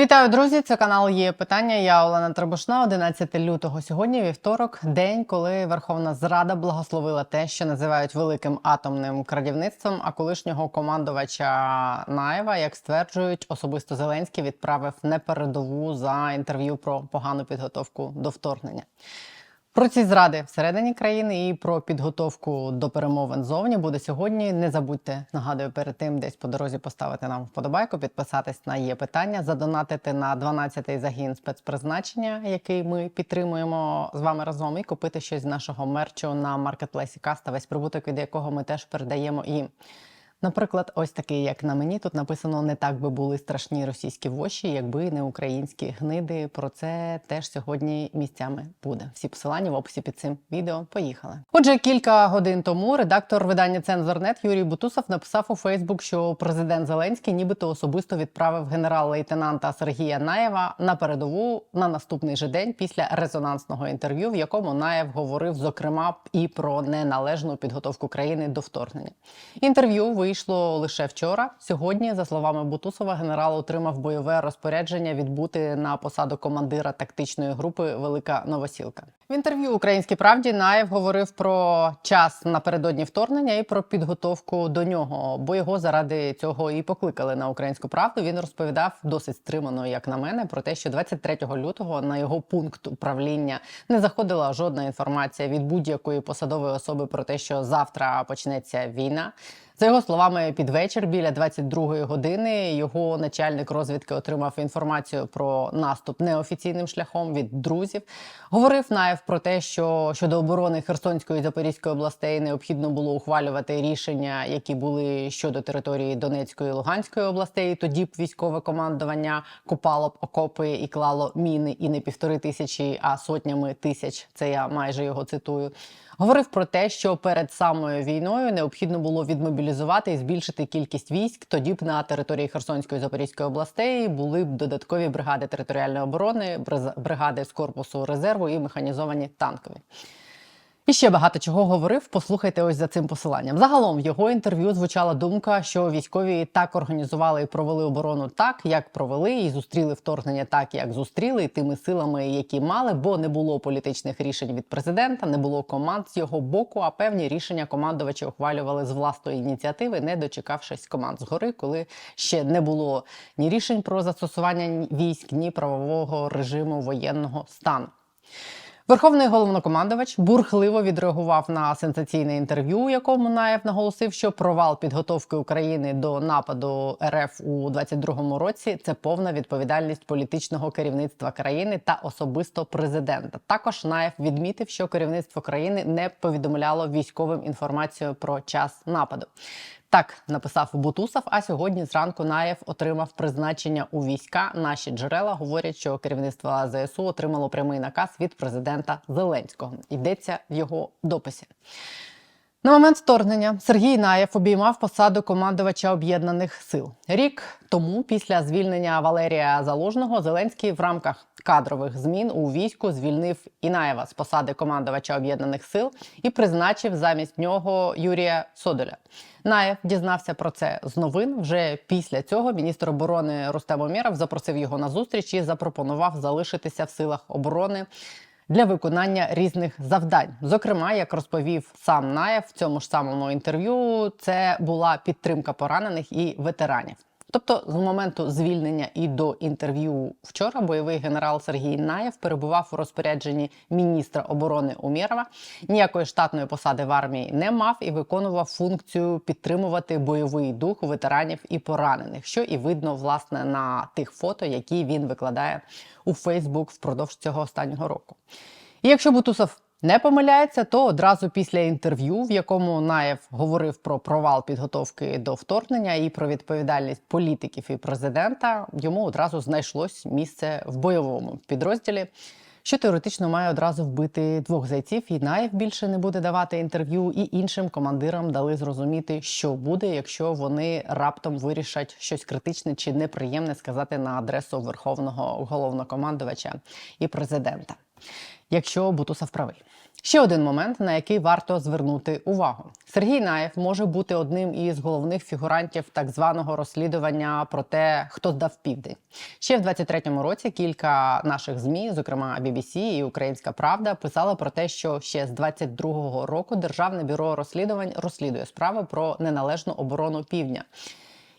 Вітаю, друзі! Це канал є питання. Я Олена Требушна, 11 лютого. Сьогодні вівторок, день, коли Верховна Зрада благословила те, що називають великим атомним крадівництвом. А колишнього командувача Наєва, як стверджують, особисто Зеленський відправив не передову за інтерв'ю про погану підготовку до вторгнення. Про ці зради всередині країни і про підготовку до перемовин зовні буде сьогодні. Не забудьте нагадую перед тим, десь по дорозі поставити нам вподобайку, підписатись на є питання, задонатити на 12-й загін спецпризначення, який ми підтримуємо з вами разом, і купити щось з нашого мерчу на маркетплейсі Каста, весь прибуток, від якого ми теж передаємо їм. Наприклад, ось такий, як на мені, тут написано: не так би були страшні російські воші, якби не українські гниди. Про це теж сьогодні місцями буде. Всі посилання в описі під цим відео. Поїхали. Отже, кілька годин тому редактор видання Цензорнет Юрій Бутусов написав у Фейсбук, що президент Зеленський нібито особисто відправив генерал-лейтенанта Сергія Наєва на передову на наступний же день після резонансного інтерв'ю, в якому Наєв говорив зокрема і про неналежну підготовку країни до вторгнення. Інтерв'ю вийшло лише вчора. Сьогодні, за словами Бутусова, генерал отримав бойове розпорядження відбути на посаду командира тактичної групи Велика Новосілка. В інтерв'ю Українській правді Наєв говорив про час напередодні вторгнення і про підготовку до нього, бо його заради цього і покликали на українську правду. Він розповідав досить стримано, як на мене, про те, що 23 лютого на його пункт управління не заходила жодна інформація від будь-якої посадової особи про те, що завтра почнеться війна. За його словами, під вечір біля 22-ї години його начальник розвідки отримав інформацію про наступ неофіційним шляхом від друзів. Говорив Наєв про те, що щодо оборони Херсонської і Запорізької областей необхідно було ухвалювати рішення, які були щодо території Донецької і Луганської областей. Тоді б військове командування копало б окопи і клало міни і не півтори тисячі, а сотнями тисяч. Це я майже його цитую. Говорив про те, що перед самою війною необхідно було відмобілізувати і збільшити кількість військ. Тоді б на території Херсонської Запорізької областей були б додаткові бригади територіальної оборони, бригади з корпусу резерву і механізовані танкові. І ще багато чого говорив. Послухайте ось за цим посиланням. Загалом в його інтерв'ю звучала думка, що військові так організували і провели оборону так, як провели, і зустріли вторгнення так, як зустріли, і тими силами, які мали, бо не було політичних рішень від президента, не було команд з його боку. А певні рішення командувачі ухвалювали з власної ініціативи, не дочекавшись команд згори, коли ще не було ні рішень про застосування військ, ні правового режиму воєнного стану. Верховний головнокомандувач бурхливо відреагував на сенсаційне інтерв'ю, у якому Наєв наголосив, що провал підготовки України до нападу РФ у 22-му році це повна відповідальність політичного керівництва країни та особисто президента. Також Наєв відмітив, що керівництво країни не повідомляло військовим інформацію про час нападу. Так написав Бутусов. А сьогодні зранку Наєв отримав призначення у війська. Наші джерела говорять, що керівництво ЗСУ отримало прямий наказ від президента Зеленського. Йдеться в його дописі. На момент вторгнення Сергій Наєв обіймав посаду командувача об'єднаних сил. Рік тому, після звільнення Валерія Залужного, Зеленський в рамках кадрових змін у війську звільнив Інаєва з посади командувача об'єднаних сил і призначив замість нього Юрія Содоля. Наєв дізнався про це з новин. Вже після цього міністр оборони Рустем Умєров запросив його на зустріч і запропонував залишитися в силах оборони для виконання різних завдань. Зокрема, як розповів сам Наєв в цьому ж самому інтерв'ю, це була підтримка поранених і ветеранів. Тобто, з моменту звільнення і до інтерв'ю вчора бойовий генерал Сергій Наєв перебував у розпорядженні міністра оборони Умєрова. Ніякої штатної посади в армії не мав і виконував функцію підтримувати бойовий дух ветеранів і поранених, що і видно власне на тих фото, які він викладає у Фейсбук впродовж цього останнього року. І якщо Бутусов не помиляється, то одразу після інтерв'ю, в якому Наєв говорив про провал підготовки до вторгнення і про відповідальність політиків і президента, йому одразу знайшлось місце в бойовому підрозділі. Що теоретично має одразу вбити двох зайців, і Наєв більше не буде давати інтерв'ю, і іншим командирам дали зрозуміти, що буде, якщо вони раптом вирішать щось критичне чи неприємне сказати на адресу верховного головнокомандувача і президента якщо Бутусов правий. Ще один момент, на який варто звернути увагу. Сергій Наєв може бути одним із головних фігурантів так званого розслідування про те, хто здав південь. Ще в 23-му році кілька наших змі, зокрема BBC і Українська Правда, писали про те, що ще з 22-го року Державне бюро розслідувань розслідує справи про неналежну оборону півдня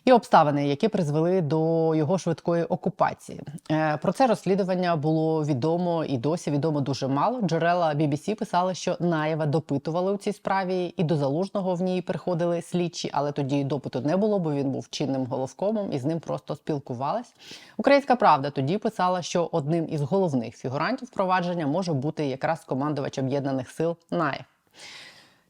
і обставини, які призвели до його швидкої окупації. Е, Про це розслідування було відомо і досі відомо дуже мало. Джерела BBC писали, що Наєва допитували у цій справі, і до залужного в ній приходили слідчі, але тоді допиту не було, бо він був чинним головкомом і з ним просто спілкувались. Українська правда тоді писала, що одним із головних фігурантів провадження може бути якраз командувач об'єднаних сил Наєв.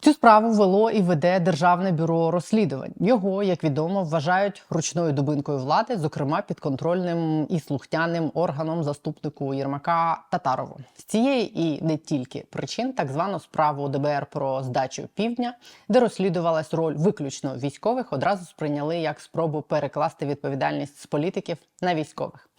Цю справу вело і веде Державне бюро розслідувань. Його, як відомо, вважають ручною дубинкою влади, зокрема підконтрольним і слухтяним органом заступнику Єрмака Татарову. З цієї і не тільки причин, так звану справу ДБР про здачу півдня, де розслідувалась роль виключно військових, одразу сприйняли як спробу перекласти відповідальність з політиків на військових.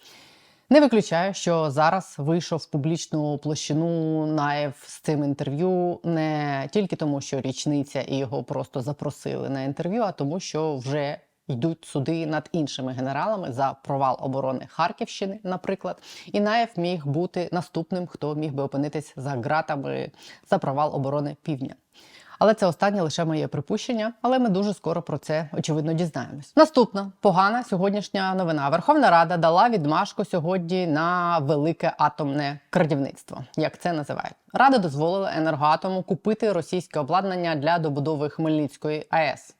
Не виключаю, що зараз вийшов в публічну площину Наєв з цим інтерв'ю не тільки тому, що річниця і його просто запросили на інтерв'ю, а тому, що вже йдуть суди над іншими генералами за провал оборони Харківщини, наприклад. І Наєв міг бути наступним, хто міг би опинитись за ґратами за провал оборони півдня. Але це останнє лише моє припущення. Але ми дуже скоро про це очевидно дізнаємось. Наступна погана сьогоднішня новина. Верховна Рада дала відмашку сьогодні на велике атомне крадівництво, як це називають. Рада дозволила енергоатому купити російське обладнання для добудови Хмельницької АЕС.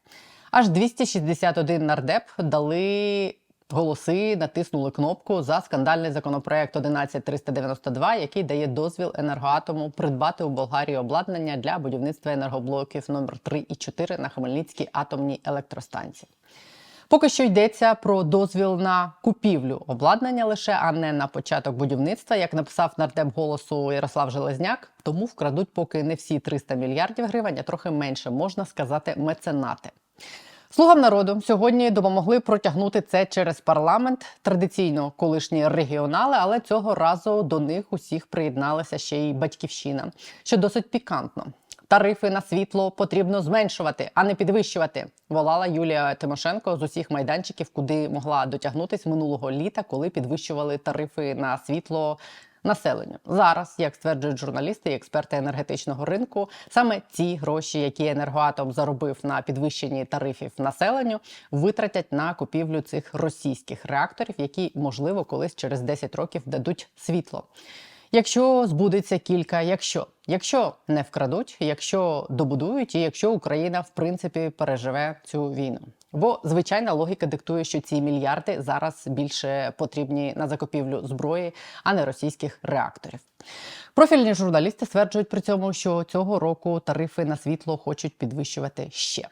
Аж 261 нардеп дали голоси, натиснули кнопку за скандальний законопроект 11392, який дає дозвіл енергоатому придбати у Болгарії обладнання для будівництва енергоблоків номер 3 і 4 на Хмельницькій атомній електростанції. Поки що йдеться про дозвіл на купівлю обладнання лише, а не на початок будівництва, як написав нардеп голосу Ярослав Железняк. Тому вкрадуть поки не всі 300 мільярдів гривень, а трохи менше можна сказати меценати. Слугам народу сьогодні допомогли протягнути це через парламент. Традиційно колишні регіонали, але цього разу до них усіх приєдналася ще й батьківщина, що досить пікантно. Тарифи на світло потрібно зменшувати, а не підвищувати. Волала Юлія Тимошенко з усіх майданчиків, куди могла дотягнутись минулого літа, коли підвищували тарифи на світло населенню. Зараз, як стверджують журналісти і експерти енергетичного ринку, саме ці гроші, які енергоатом заробив на підвищенні тарифів населенню, витратять на купівлю цих російських реакторів, які можливо колись через 10 років дадуть світло. Якщо збудеться кілька, якщо якщо не вкрадуть, якщо добудують, і якщо Україна в принципі переживе цю війну. Бо звичайна логіка диктує, що ці мільярди зараз більше потрібні на закупівлю зброї, а не російських реакторів. Профільні журналісти стверджують при цьому, що цього року тарифи на світло хочуть підвищувати ще.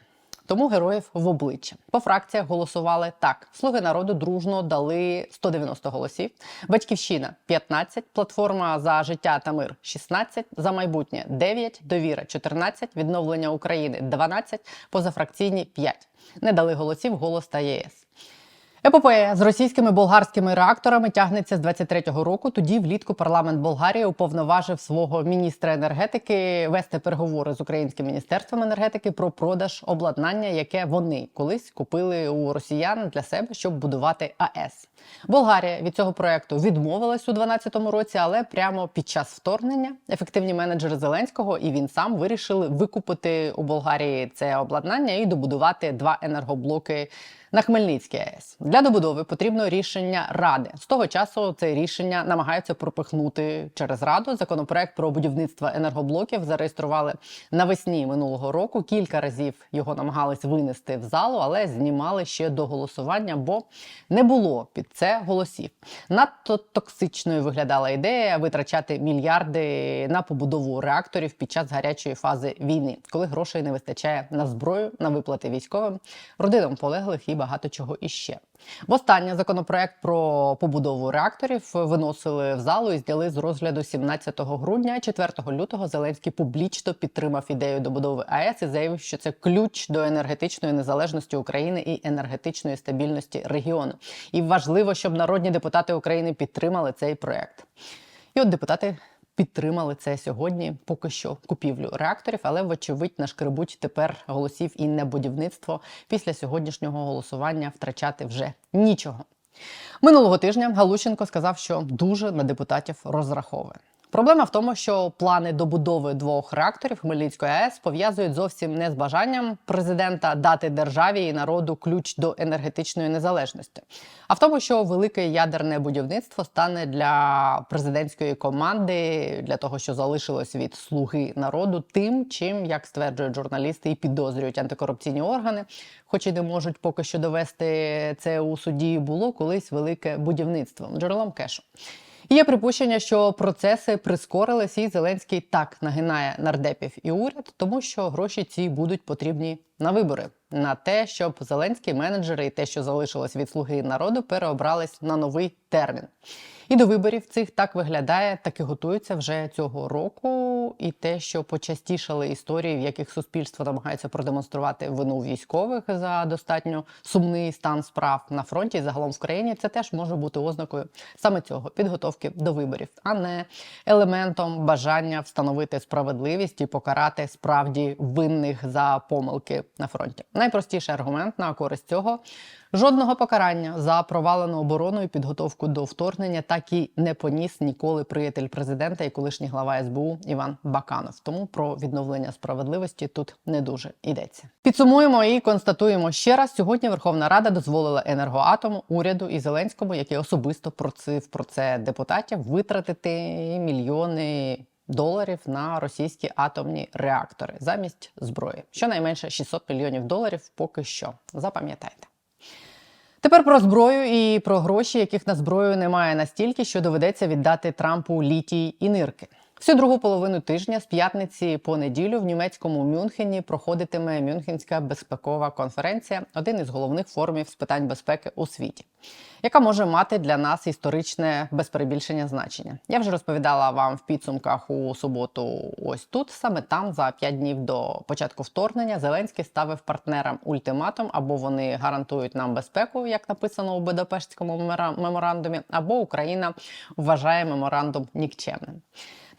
Тому героїв в обличчя по фракціях голосували так: слуги народу дружно дали 190 голосів. Батьківщина 15, платформа за життя та мир 16, за майбутнє 9, довіра 14, відновлення України 12, позафракційні 5. Не дали голосів голос та ЄС. Епопея з російськими болгарськими реакторами тягнеться з 23-го року. Тоді влітку парламент Болгарії уповноважив свого міністра енергетики вести переговори з українським міністерством енергетики про продаж обладнання, яке вони колись купили у росіян для себе, щоб будувати АЕС. Болгарія від цього проекту відмовилась у 2012 році, але прямо під час вторгнення ефективні менеджери Зеленського і він сам вирішили викупити у Болгарії це обладнання і добудувати два енергоблоки на Хмельницькій АЕС. Для добудови потрібно рішення ради. З того часу це рішення намагаються пропихнути через раду. Законопроект про будівництво енергоблоків зареєстрували навесні минулого року. Кілька разів його намагались винести в залу, але знімали ще до голосування, бо не було під це голосів. Надто токсичною виглядала ідея витрачати мільярди на побудову реакторів під час гарячої фази війни, коли грошей не вистачає на зброю, на виплати військовим, родинам полеглих і багато чого іще. Востаннє законопроект про побудову реакторів виносили в залу і зняли з розгляду 17 грудня. 4 лютого Зеленський публічно підтримав ідею добудови АЕС і заявив, що це ключ до енергетичної незалежності України і енергетичної стабільності регіону. І важливо, щоб народні депутати України підтримали цей проект. І от депутати підтримали це сьогодні. Поки що купівлю реакторів, але вочевидь нашкребуть тепер голосів і не будівництво після сьогоднішнього голосування втрачати вже нічого. Минулого тижня Галущенко сказав, що дуже на депутатів розраховує. Проблема в тому, що плани добудови двох реакторів Хмельницької АЕС пов'язують зовсім не з бажанням президента дати державі і народу ключ до енергетичної незалежності, а в тому, що велике ядерне будівництво стане для президентської команди для того, що залишилось від слуги народу, тим, чим як стверджують журналісти і підозрюють антикорупційні органи, хоч і не можуть поки що довести це у суді, було колись велике будівництво джерелом кешу. Є припущення, що процеси прискорились, і Зеленський так нагинає нардепів і уряд, тому що гроші ці будуть потрібні на вибори, на те, щоб зеленські менеджери і те, що залишилось від слуги народу, переобрались на новий термін. І до виборів цих так виглядає, так і готуються вже цього року. І те, що почастішали історії, в яких суспільство намагається продемонструвати вину військових за достатньо сумний стан справ на фронті і загалом в країні, це теж може бути ознакою саме цього підготовки до виборів, а не елементом бажання встановити справедливість і покарати справді винних за помилки на фронті. Найпростіший аргумент на користь цього. Жодного покарання за провалену оборону і підготовку до вторгнення так і не поніс ніколи приятель президента і колишній глава СБУ Іван Баканов. Тому про відновлення справедливості тут не дуже йдеться. Підсумуємо і констатуємо ще раз: сьогодні Верховна Рада дозволила енергоатому, уряду і Зеленському, який особисто просив про це депутатів, витратити мільйони. Доларів на російські атомні реактори замість зброї, щонайменше 600 мільйонів доларів. Поки що запам'ятайте. Тепер про зброю і про гроші, яких на зброю немає настільки, що доведеться віддати Трампу літій і нирки. Всю другу половину тижня з п'ятниці по неділю в німецькому Мюнхені проходитиме Мюнхенська безпекова конференція, один із головних форумів з питань безпеки у світі, яка може мати для нас історичне без перебільшення значення. Я вже розповідала вам в підсумках у суботу. Ось тут саме там за п'ять днів до початку вторгнення Зеленський ставив партнерам ультиматум, або вони гарантують нам безпеку, як написано у Будапештському меморандумі, або Україна вважає меморандум нікчемним.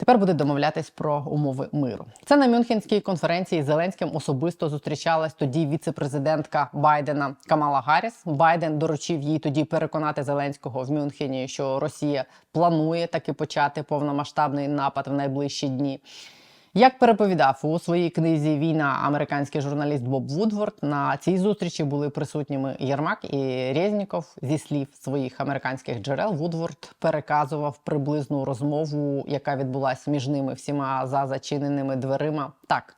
Тепер буде домовлятись про умови миру. Це на Мюнхенській конференції з Зеленським особисто зустрічалась тоді віце-президентка Байдена Камала Гарріс. Байден доручив їй тоді переконати Зеленського в Мюнхені, що Росія планує таки почати повномасштабний напад в найближчі дні. Як переповідав у своїй книзі Війна американський журналіст Боб Вудворд, на цій зустрічі були присутніми Єрмак і Резніков. Зі слів своїх американських джерел Вудворд переказував приблизну розмову, яка відбулася між ними всіма за зачиненими дверима. Так.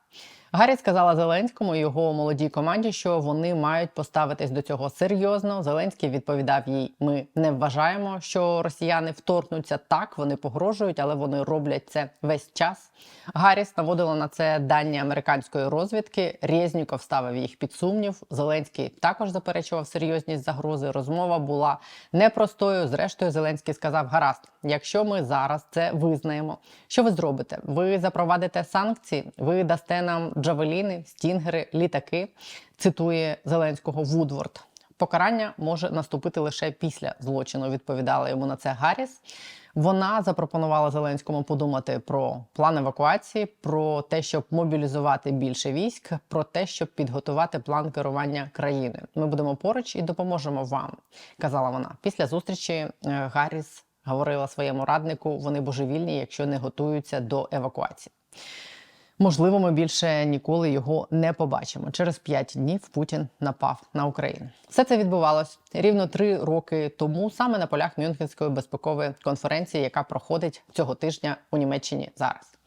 Гаррі сказала Зеленському і його молодій команді, що вони мають поставитись до цього серйозно. Зеленський відповідав їй: ми не вважаємо, що росіяни вторгнуться так. Вони погрожують, але вони роблять це весь час. Гарріс наводила на це дані американської розвідки. Резніков ставив їх під сумнів. Зеленський також заперечував серйозність загрози. Розмова була непростою. Зрештою, Зеленський сказав: гаразд, якщо ми зараз це визнаємо, що ви зробите? Ви запровадите санкції, ви дасте нам джавеліни, стінгери, літаки. Цитує Зеленського Вудворд. Покарання може наступити лише після злочину. Відповідала йому на це Гарріс. Вона запропонувала Зеленському подумати про план евакуації, про те, щоб мобілізувати більше військ, про те, щоб підготувати план керування країною. Ми будемо поруч і допоможемо вам, казала вона. Після зустрічі е, Гарріс говорила своєму раднику: вони божевільні, якщо не готуються до евакуації. Можливо, ми більше ніколи його не побачимо. Через п'ять днів Путін напав на Україну. Все це відбувалось рівно три роки тому, саме на полях Мюнхенської безпекової конференції, яка проходить цього тижня у Німеччині зараз.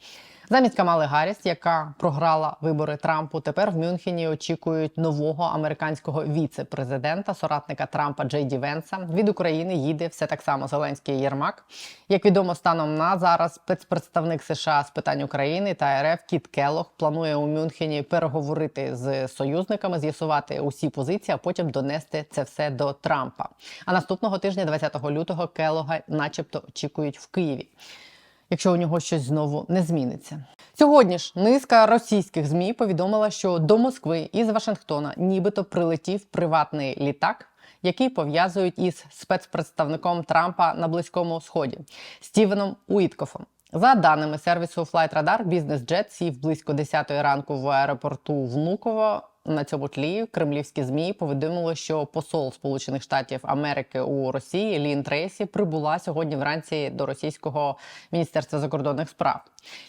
Замість Камали Гарріс, яка програла вибори Трампу, тепер в Мюнхені очікують нового американського віце-президента, соратника Трампа Джей Ді Венса. Від України їде все так само Зеленський Єрмак. Як відомо, станом на зараз спецпредставник США з питань України та РФ Кіт Келох планує у Мюнхені переговорити з союзниками, з'ясувати усі позиції, а потім донести це все до Трампа. А наступного тижня, 20 лютого, Келога, начебто, очікують в Києві якщо у нього щось знову не зміниться. Сьогодні ж низка російських змі повідомила, що до Москви із Вашингтона нібито прилетів приватний літак. Який пов'язують із спецпредставником Трампа на близькому сході Стівеном Уіткофом. За даними сервісу Flightradar, бізнес-джет сів близько 10 ранку в аеропорту Внуково. На цьому тлі кремлівські змі повідомили, що посол Сполучених Штатів Америки у Росії Лін Трейсі прибула сьогодні вранці до російського міністерства закордонних справ.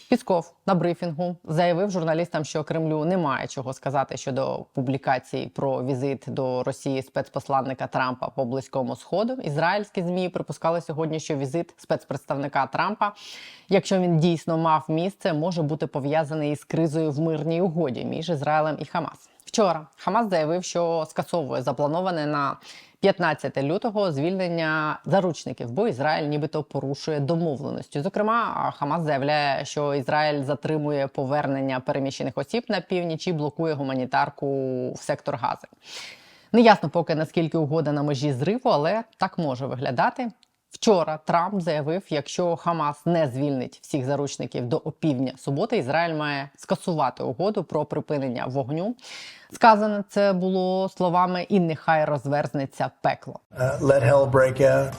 Пісков на брифінгу заявив журналістам, що Кремлю немає чого сказати щодо публікацій про візит до Росії спецпосланника Трампа по близькому сходу. Ізраїльські змі припускали сьогодні, що візит спецпредставника Трампа, якщо він дійсно мав місце, може бути пов'язаний із кризою в мирній угоді між Ізраїлем і Хамас. Вчора Хамас заявив, що скасовує заплановане на 15 лютого звільнення заручників, бо Ізраїль нібито порушує домовленості. Зокрема, Хамас заявляє, що Ізраїль затримує повернення переміщених осіб на північ і блокує гуманітарку в сектор Гази. Неясно поки наскільки угода на межі зриву, але так може виглядати. Вчора Трамп заявив, якщо Хамас не звільнить всіх заручників до опівдня суботи, Ізраїль має скасувати угоду про припинення вогню. Сказане це було словами і нехай розверзнеться пекло. Uh, let hell break out.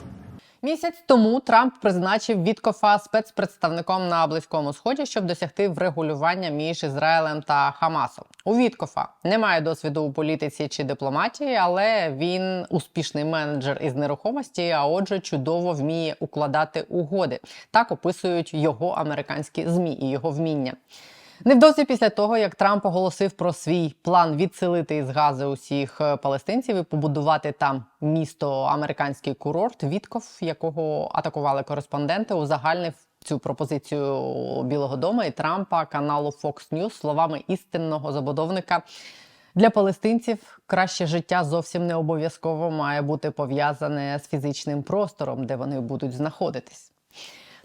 Місяць тому Трамп призначив Віткофа спецпредставником на близькому сході, щоб досягти врегулювання між Ізраїлем та Хамасом. У Віткофа немає досвіду у політиці чи дипломатії, але він успішний менеджер із нерухомості, а отже, чудово вміє укладати угоди. Так описують його американські змі і його вміння. Невдовзі після того, як Трамп оголосив про свій план відселити із Гази усіх е, палестинців і побудувати там місто американський курорт, Вітков, якого атакували кореспонденти, узагальнив цю пропозицію Білого Дому і Трампа каналу Fox News словами істинного забудовника. Для палестинців краще життя зовсім не обов'язково має бути пов'язане з фізичним простором, де вони будуть знаходитись.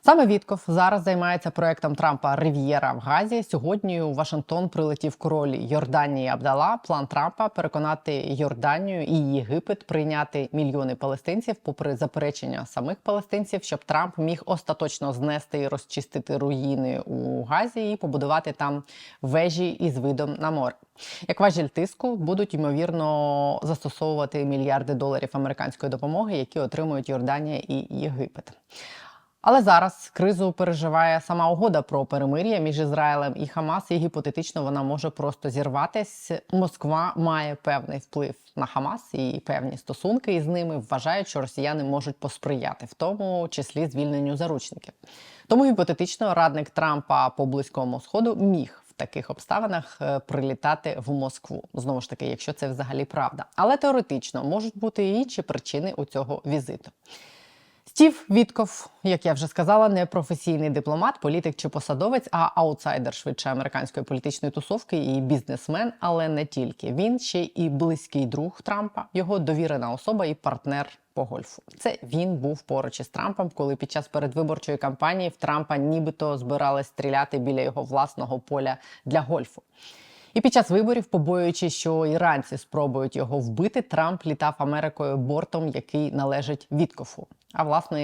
Саме Вітков зараз займається проектом Трампа Рив'єра в Газі. Сьогодні у Вашингтон прилетів король Йорданії Абдала. План Трампа переконати Йорданію і Єгипет прийняти мільйони палестинців, попри заперечення самих палестинців, щоб Трамп міг остаточно знести і розчистити руїни у Газі і побудувати там вежі із видом на море. Як важіль тиску будуть ймовірно застосовувати мільярди доларів американської допомоги, які отримують Йорданія і Єгипет. Але зараз кризу переживає сама угода про перемир'я між Ізраїлем і Хамас, і гіпотетично вона може просто зірватись. Москва має певний вплив на Хамас і певні стосунки із ними. Вважають, що росіяни можуть посприяти, в тому числі звільненню заручників. Тому гіпотетично радник Трампа по близькому сходу міг. Таких обставинах е, прилітати в Москву знову ж таки, якщо це взагалі правда, але теоретично можуть бути і інші причини у цього візиту. Стів Вітков, як я вже сказала, не професійний дипломат, політик чи посадовець, а аутсайдер швидше американської політичної тусовки і бізнесмен, але не тільки він ще і близький друг Трампа, його довірена особа і партнер по гольфу. Це він був поруч із Трампом, коли під час передвиборчої кампанії в Трампа нібито збирали стріляти біля його власного поля для гольфу. І під час виборів, побоюючи, що іранці спробують його вбити, Трамп літав Америкою бортом, який належить Віткофу. А власне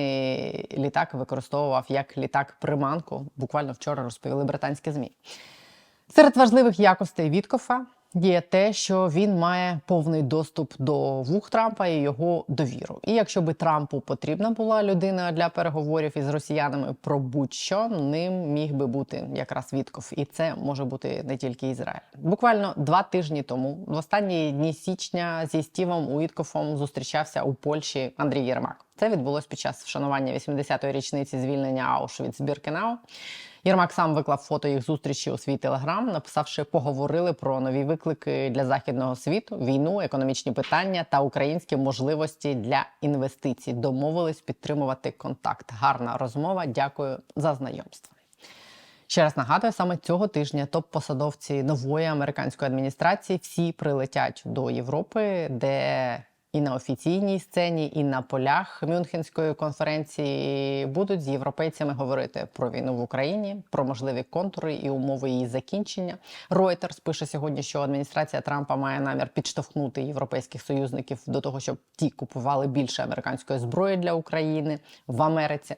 літак використовував як літак-приманку. Буквально вчора розповіли британські змі. Серед важливих якостей Віткофа є те, що він має повний доступ до вух Трампа і його довіру. І якщо би Трампу потрібна була людина для переговорів із росіянами про будь-що, ним міг би бути якраз Вітков. І це може бути не тільки Ізраїль. Буквально два тижні тому, в останні дні січня, зі Стівом Уіткофом зустрічався у Польщі Андрій Єрмак. Це відбулось під час вшанування 80-ї річниці звільнення аушвіц біркенау Єрмак сам виклав фото їх зустрічі у свій телеграм, написавши, поговорили про нові виклики для західного світу, війну, економічні питання та українські можливості для інвестицій. Домовились підтримувати контакт. Гарна розмова. Дякую за знайомство. Ще раз нагадую, саме цього тижня топ-посадовці нової американської адміністрації всі прилетять до Європи, де і на офіційній сцені, і на полях Мюнхенської конференції будуть з європейцями говорити про війну в Україні, про можливі контури і умови її закінчення. Reuters пише сьогодні, що адміністрація Трампа має намір підштовхнути європейських союзників до того, щоб ті купували більше американської зброї для України в Америці.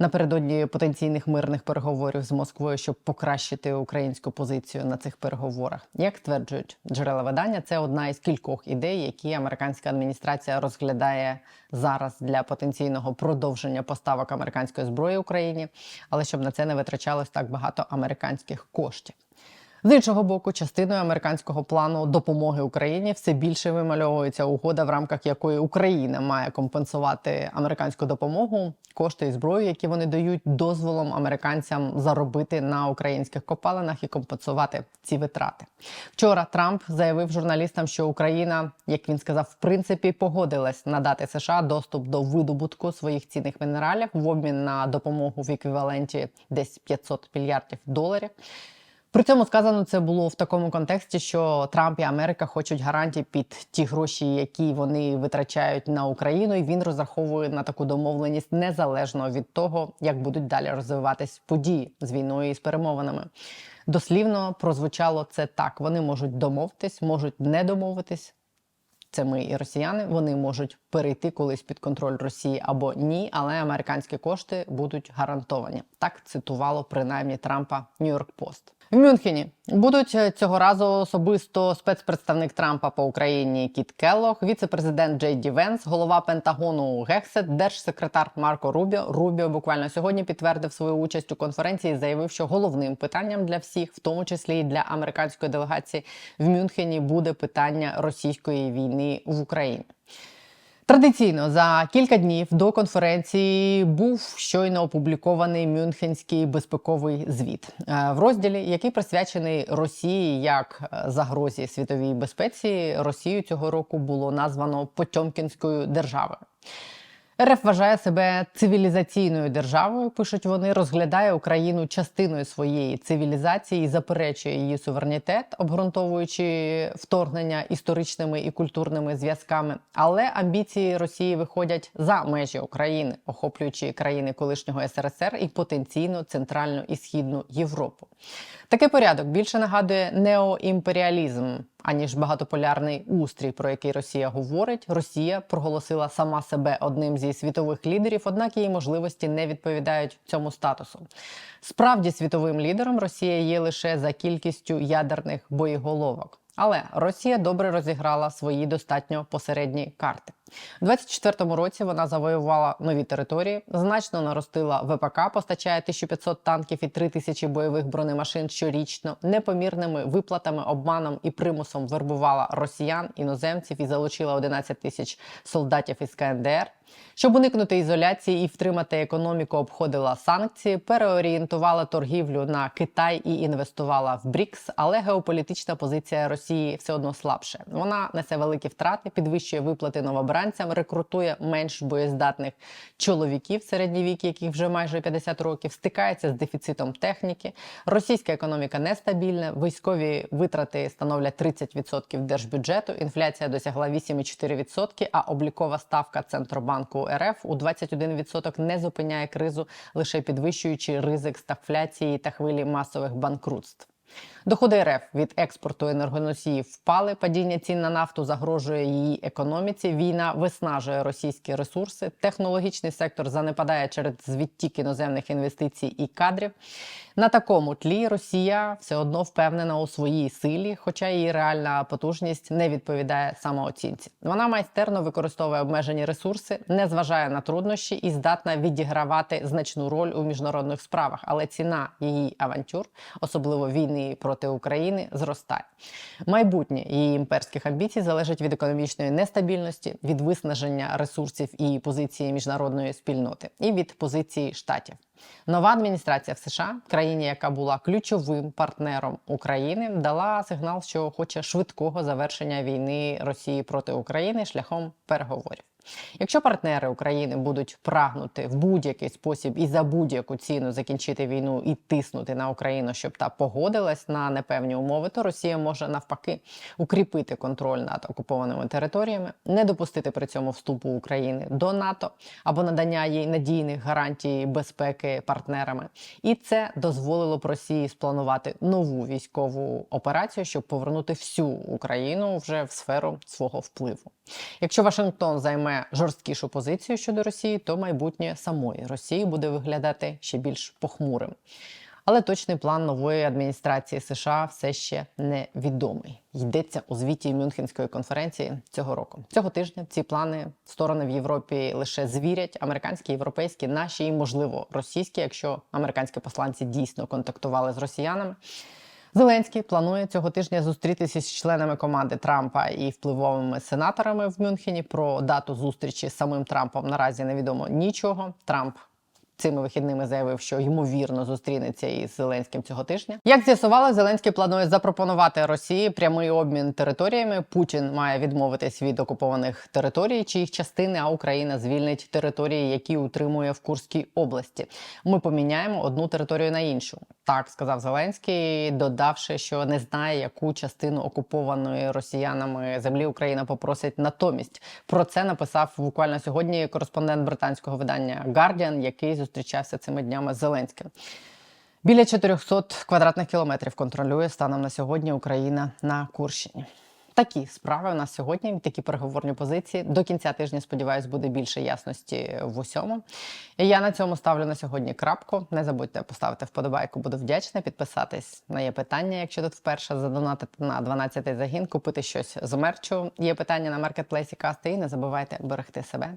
Напередодні потенційних мирних переговорів з Москвою, щоб покращити українську позицію на цих переговорах. Як стверджують джерела видання, це одна із кількох ідей, які американська адміністрація розглядає зараз для потенційного продовження поставок американської зброї Україні, але щоб на це не витрачалось так багато американських коштів. З іншого боку, частиною американського плану допомоги Україні все більше вимальовується угода, в рамках якої Україна має компенсувати американську допомогу, кошти і зброю, які вони дають дозволом американцям заробити на українських копалинах і компенсувати ці витрати. Вчора Трамп заявив журналістам, що Україна, як він сказав, в принципі погодилась надати США доступ до видобутку своїх цінних мінералів в обмін на допомогу в еквіваленті десь 500 мільярдів доларів. При цьому сказано це було в такому контексті, що Трамп і Америка хочуть гарантії під ті гроші, які вони витрачають на Україну, і він розраховує на таку домовленість незалежно від того, як будуть далі розвиватись події з війною і з перемовинами. Дослівно прозвучало це так: вони можуть домовитись, можуть не домовитись. Це ми і росіяни. Вони можуть перейти колись під контроль Росії або ні, але американські кошти будуть гарантовані. Так цитувало принаймні Трампа Нью-Йорк Пост. В Мюнхені будуть е, цього разу особисто спецпредставник Трампа по Україні Кіт Келлог, віце-президент Джей Ді Венс, голова Пентагону Гексет, держсекретар Марко Рубіо. Рубіо буквально сьогодні підтвердив свою участь у конференції. Заявив, що головним питанням для всіх, в тому числі і для американської делегації в Мюнхені, буде питання російської війни в Україні. Традиційно за кілька днів до конференції був щойно опублікований Мюнхенський безпековий звіт Е, в розділі, який присвячений Росії як е, загрозі світовій безпеці. Росію цього року було названо Потьомкінською державою. РФ вважає себе цивілізаційною державою. Пишуть вони, розглядає Україну частиною своєї цивілізації і заперечує її суверенітет, обґрунтовуючи вторгнення історичними і культурними зв'язками. Але амбіції Росії виходять за межі України, охоплюючи країни колишнього СРСР і потенційно центральну і східну Європу. Такий порядок більше нагадує неоімперіалізм, аніж багатополярний устрій, про який Росія говорить. Росія проголосила сама себе одним зі світових лідерів, однак її можливості не відповідають цьому статусу. Справді, світовим лідером Росія є лише за кількістю ядерних боєголовок. Але Росія добре розіграла свої достатньо посередні карти. У 24-му році вона завоювала нові території, значно наростила ВПК, постачає 1500 танків і 3000 бойових бронемашин щорічно, непомірними виплатами, обманом і примусом вербувала росіян, іноземців і залучила 11 тисяч солдатів із КНДР. Щоб уникнути ізоляції і втримати економіку, обходила санкції, переорієнтувала торгівлю на Китай і інвестувала в БРІКС, але геополітична позиція Росії все одно слабше. Вона несе великі втрати, підвищує виплати новобранцям, рекрутує менш боєздатних чоловіків середній вік, яких вже майже 50 років, стикається з дефіцитом техніки. Російська економіка нестабільна, військові витрати становлять 30% держбюджету. Інфляція досягла 8,4%, а облікова ставка Центробанку РФ у 21% не зупиняє кризу, лише підвищуючи ризик стагфляції та хвилі масових банкрутств. Доходи РФ від експорту енергоносіїв впали. Падіння цін на нафту загрожує її економіці. Війна виснажує російські ресурси. Технологічний сектор занепадає через відтік іноземних інвестицій і кадрів. На такому тлі Росія все одно впевнена у своїй силі, хоча її реальна потужність не відповідає самооцінці. Вона майстерно використовує обмежені ресурси, не зважає на труднощі і здатна відігравати значну роль у міжнародних справах. Але ціна її авантюр, особливо війни проти України, зростає. Майбутнє її імперських амбіцій залежить від економічної нестабільності, від виснаження ресурсів і позиції міжнародної спільноти і від позиції штатів. Нова адміністрація в США, країні, яка була ключовим партнером України, дала сигнал, що хоче швидкого завершення війни Росії проти України шляхом переговорів. Якщо партнери України будуть прагнути в будь-який спосіб і за будь-яку ціну закінчити війну і тиснути на Україну, щоб та погодилась на непевні умови, то Росія може навпаки укріпити контроль над окупованими територіями, не допустити при цьому вступу України до НАТО або надання їй надійних гарантій безпеки партнерами. І це дозволило б Росії спланувати нову військову операцію, щоб повернути всю Україну вже в сферу свого впливу. Якщо Вашингтон займе жорсткішу позицію щодо Росії, то майбутнє самої Росії буде виглядати ще більш похмурим. Але точний план нової адміністрації США все ще невідомий. Йдеться у звіті Мюнхенської конференції цього року. Цього тижня ці плани сторони в Європі лише звірять американські, європейські, наші і можливо російські, якщо американські посланці дійсно контактували з росіянами. Зеленський планує цього тижня зустрітися з членами команди Трампа і впливовими сенаторами в Мюнхені. Про дату зустрічі з самим Трампом наразі невідомо нічого. Трамп цими вихідними заявив, що ймовірно зустрінеться із Зеленським цього тижня. Як з'ясували, Зеленський планує запропонувати Росії прямий обмін територіями. Путін має відмовитись від окупованих територій чи їх частини, а Україна звільнить території, які утримує в Курській області. Ми поміняємо одну територію на іншу. Так сказав Зеленський, додавши, що не знає, яку частину окупованої росіянами землі Україна попросить натомість. Про це написав буквально сьогодні кореспондент британського видання Guardian, який зустрічався цими днями з Зеленським. Біля 400 квадратних кілометрів контролює станом на сьогодні Україна на Курщині. Такі справи у нас сьогодні, такі переговорні позиції. До кінця тижня, сподіваюсь, буде більше ясності в усьому. Я на цьому ставлю на сьогодні крапку. Не забудьте поставити вподобайку, буду вдячна. Підписатись на є питання, якщо тут вперше задонатити на 12-й загін, купити щось з мерчу. Є питання на маркетплейсі касти. І не забувайте берегти себе.